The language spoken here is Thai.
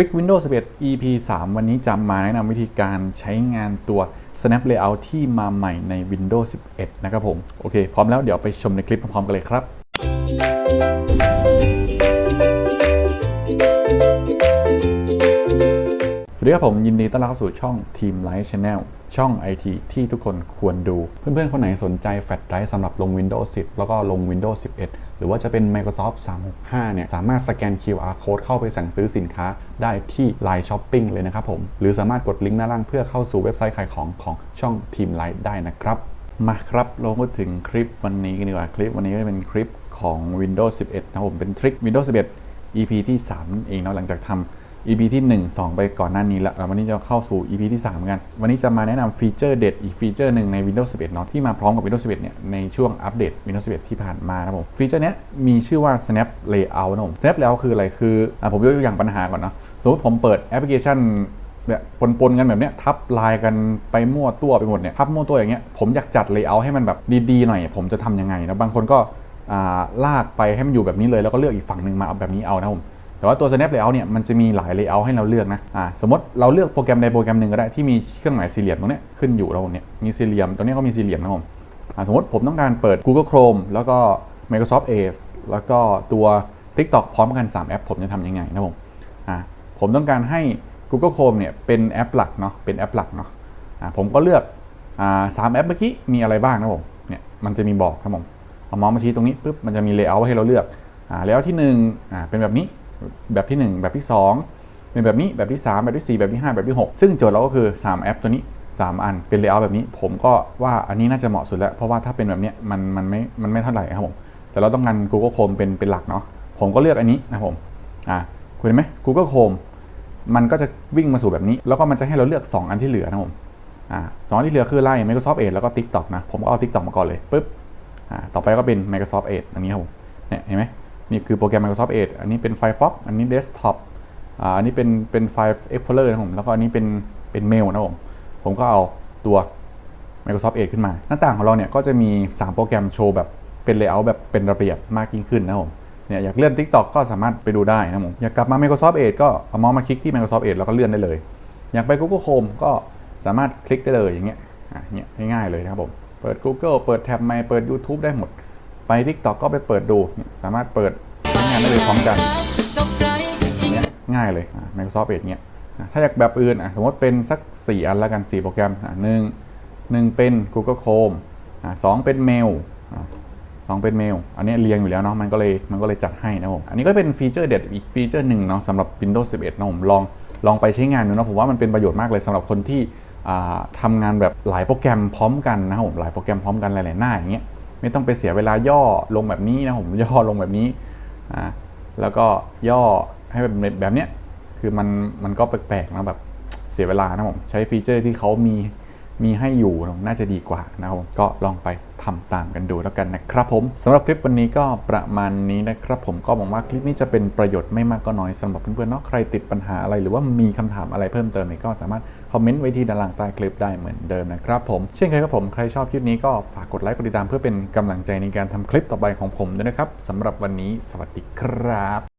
Trick Windows 11 EP 3 วันนี้จะมาแนะนำวิธีการใช้งานตัว Snap Layout ที่มาใหม่ใน Windows 11 นะครับผม โอเค พร้อมแล้วเดี๋ยวไปชมในคลิปพร้อมๆกันเลยครับ สวัสดีครับผมยินดีต้อนรับเข้าสู่ช่อง Team Light Channel ช่อง IT ที่ทุกคนควรดู เพื่อนๆ คนไหนสนใจแฟลชไดรฟ์สำหรับลง Windows 10 แล้วก็ลง Windows 11 หรือว่าจะเป็น Microsoft 365 เนี่ย สามารถสแกน QR Code เข้าไปสั่งซื้อสินค้าได้ที่ Line Shopping เลยนะครับผม หรือสามารถกดลิงก์หน้าล่างเพื่อเข้าสู่เว็บไซต์ขายของของช่อง Team Light ได้นะครับ มาครับเราก็ถึงคลิปวันนี้กันดีกว่าคลิปวันนี้ก็เป็นคลิปของ Windows 11 นะครับผมเป็นทริค Windows 11 EP ที่3เองเนาะหลังจากทำ EP ที่ 1 2 ไปก่อนหน้านี้แล้ววันนี้จะเข้าสู่ EP ที่ 3 กัน วันนี้จะมาแนะนำฟีเจอร์เด็ดอีกฟีเจอร์หนึ่งใน Windows 11เนาะที่มาพร้อมกับ Windows 11เนี่ยในช่วงอัปเดต Windows 11 ที่ผ่านมานะผมฟีเจอร์เนี้ยมีชื่อว่า Snap Layout นะผม Snap Layout คืออะไรคืออะผมยกตัวอย่างปัญหาก่อนเนาะสมมติผมเปิดแอปพลิเคชันเนี่ยปนๆกันแบบเนี้ยทับลายกันไปมั่วตัวไปหมดเนี่ยทับมั่วตัวอย่างเงี้ยผมอยากจัด Layout ให้มันแบบดีๆหน่อยผมจะทำยังไงนะบางคนก็อ่าลากไปให้มันอยู่แบบนี้เลยแล้วก็เลือกอีกฝั่งหนึ่งมาเอาแบบนี้เอานะผม แต่ว่าตัว Snap Layout เนี่ยมันจะมีหลาย Layout ให้เราเลือกนะอ่าสมมติเราเลือกโปรแกรมใดโปรแกรมหนึ่งก็ได้ที่มีเครื่องหมายสี่เหลี่ยมตรงนี้ขึ้นอยู่เราเนี่ยมีสี่เหลี่ยมตรงนี้ก็มีสี่เหลี่ยมนะผมอ่าสมมติผมต้องการเปิด Google Chrome แล้วก็ Microsoft Edge แล้วก็ตัว TikTok พร้อมกัน 3 แอป ผมจะทำยังไงนะผมอ่าผมต้องการให้ Google Chrome เนี่ยเป็นแอปหลักเนาะเป็นแอปหลักเนาะอ่าผมก็เลือกอ่าสามแอปเมื่อกี้มีอะไรบ้างนะผมเนี่ยมันจะมีบอกครับผมเอามาส์มาชี้ตรงนี้ปุ๊บมันจะมี Layout ให้เราเลือกอ่า Layout ที่หนึ่งอ่าเป็นแบบนี้ แบบที่ 1 แบบที่ 2 เป็นแบบนี้แบบที่ 3 แบบที่ 4 แบบที่ 5 แบบที่ 6 ซึ่งโจทย์เราก็คือ 3 แอปตัวนี้ 3 อันเป็นเลเยอร์แบบนี้ ผมก็ว่าอันนี้น่าจะเหมาะสุดแล้ว เพราะว่าถ้าเป็นแบบเนี้ยมันมันไม่มันไม่เท่าไหร่ครับผมแต่เราต้องการ Google Chrome เป็นเป็นหลักเนาะผมก็เลือกอันนี้นะผมอ่าคุณเห็นไหม Google Chrome มันก็จะวิ่งมาสู่แบบนี้ แล้วก็มันจะให้เราเลือก 2 อันที่เหลือนะครับผมอ่าสองที่เหลือคือไล่ Microsoft Edge แล้วก็ TikTok นะผมก็เอา TikTok มาก่อนเลยปุ๊บอ่าต่อไปก็เป็น Microsoft Edge อันนี้ครับผมเนี่ยเห็นไหม นี่คือโปรแกรม Microsoft Edge อันนี้เป็น Firefox อันนี้ Desktop อ่าอันนี้เป็นเป็นไฟล์ Explorer นะผมแล้วก็อันนี้เป็นเป็นเมลนะผมผมก็เอาตัว Microsoft Edge ขึ้นมา หน้าต่างของเราเนี่ยก็จะมี 3 โปรแกรมโชว์แบบเป็น layout แบบเป็นระเบียบมากยิ่งขึ้นนะผมเนี่ยอยากเลื่อน TikTok ก็สามารถไปดูได้นะผมอยากกลับมา Microsoft Edge ก็เอาเมาส์มาคลิกที่ Microsoft Edge แล้วก็เลื่อนได้เลย อยากไป Google Chrome ก็สามารถคลิกได้เลยอย่างเงี้ยอะเนี่ยง่ายๆเลยนะครับผมเปิด Google เปิดแท็บไมเปิด YouTube ได้หมด ไป TikTok ก็ไปเปิดดู สามารถเปิดใช้งานได้เลยพร้อมกันเนี้ยง่ายเลยอะ Microsoft Edge เนี้ยถ้าอยากแบบอื่นอะสมมติเป็นสัก 4 อันแล้วกัน 4 โปรแกรมอะหนึ่งหนึ่งเป็น Google Chrome อะสองเป็น Mail สองเป็น Mail อันนี้เรียงอยู่แล้วเนาะมันก็เลยมันก็เลยจัดให้นะผมอันนี้ก็เป็นฟีเจอร์เด็ดอีกฟีเจอร์หนึ่งเนาะสำหรับ Windows 11นะผมลองลองไปใช้งานดูนะผมว่ามันเป็นประโยชน์มากเลยสำหรับคนที่อ่าทำงานแบบหลายโปรแกรมพร้อมกันนะครับผมหลายโปรแกรมพร้อมกันหลายๆหน้าอย่างเงี้ย ไม่ต้องไปเสียเวลาย่อลงแบบนี้นะผมย่อลงแบบนี้อ่าแล้วก็ย่อให้แบบแบบเนี้ยคือมันมันก็แปลกๆนะแบบเสียเวลานะผมใช้ฟีเจอร์ที่เขามี มีให้อยู่น่าจะดีกว่านะครับก็ลองไปทำตามกันดูแล้วกันนะครับผมสำหรับคลิปวันนี้ก็ประมาณนี้นะครับผมก็หวังว่าคลิปนี้จะเป็นประโยชน์ไม่มากก็น้อยสำหรับเพื่อนๆเนาะใครติดปัญหาอะไรหรือว่ามีคำถามอะไรเพิ่มเติมก็สามารถคอมเมนต์ไว้ที่ด้านล่างใต้คลิปได้เหมือนเดิมนะครับผมเช่นเคยครับผมใครชอบคลิปนี้ก็ฝากกดไลค์กดติดตามเพื่อเป็นกำลังใจในการทำคลิปต่อไปของผมด้วยนะครับสำหรับวันนี้สวัสดีครับ